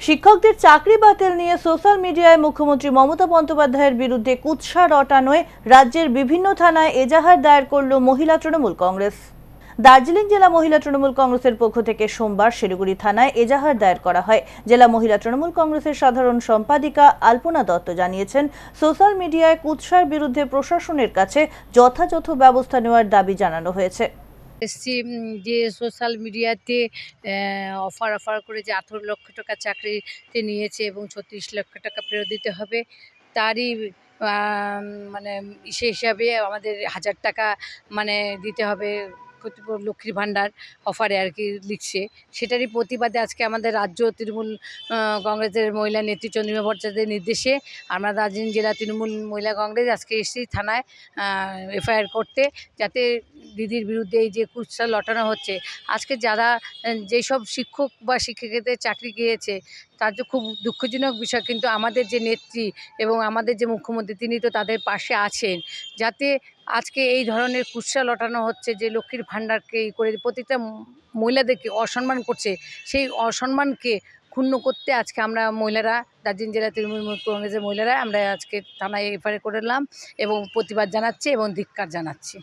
শিক্ষকদের চাকরি বাতিল নিয়ে সোশ্যাল মিডিয়ায় মুখ্যমন্ত্রী মমতা বন্দ্যোপাধ্যায়ের বিরুদ্ধে কুৎসা রটানোয় রাজ্যের বিভিন্ন থানায় এজাহার দায়ের করল মহিলা তৃণমূল কংগ্রেস। দার্জিলিং জেলা মহিলা তৃণমূল কংগ্রেসের পক্ষ থেকে সোমবার শিলিগুড়ি থানায় এজাহার দায়ের করা হয়। জেলা মহিলা তৃণমূল কংগ্রেসের সাধারণ সম্পাদিকা আলপনা দত্ত জানিয়েছেন, সোশ্যাল মিডিয়ায় কুৎসার বিরুদ্ধে প্রশাসনের কাছে যথাযথ ব্যবস্থা নেওয়ার দাবি জানানো হয়েছে। এসছি যে সোশ্যাল মিডিয়াতে অফার অফার করে যে আঠেরো লক্ষ টাকা চাকরিতে নিয়েছে এবং ছত্রিশ লক্ষ টাকা ফেরত দিতে হবে, তারই মানে সে হিসাবে আমাদের হাজার টাকা মানে দিতে হবে। লক্ষ্মীর ভাণ্ডার অফারে আর কি লিখছে। সেটারই প্রতিবাদে আজকে আমাদের রাজ্য তৃণমূল কংগ্রেসের মহিলা নেত্রী চন্দ্রিমা ভট্টাচার্যের নির্দেশে আমরা দার্জিলিং জেলা তৃণমূল মহিলা কংগ্রেস আজকে এসেছি থানায় এফআইআর করতে যাতে দিদির বিরুদ্ধে এই যে কুৎসা লটানো হচ্ছে। আজকে যারা যেসব শিক্ষক বা শিক্ষিকাদের চাকরি গিয়েছে, তার যে খুব দুঃখজনক বিষয়। কিন্তু আমাদের যে নেত্রী এবং আমাদের যে মুখ্যমন্ত্রী, তিনি তো তাদের পাশে আছেন। যাতে আজকে এই ধরনের কুৎসা লটানো হচ্ছে যে লক্ষ্মীর ভাণ্ডারকে ই করে প্রতিটা মহিলাদেরকে অসম্মান করছে, সেই অসম্মানকে ক্ষুণ্ণ করতে আজকে আমরা মহিলারা, দার্জিলিং জেলা তৃণমূল কংগ্রেসের মহিলারা, আমরা আজকে থানায় এফআইআর করলাম এবং প্রতিবাদ জানাচ্ছি এবং ধিক্কার জানাচ্ছি।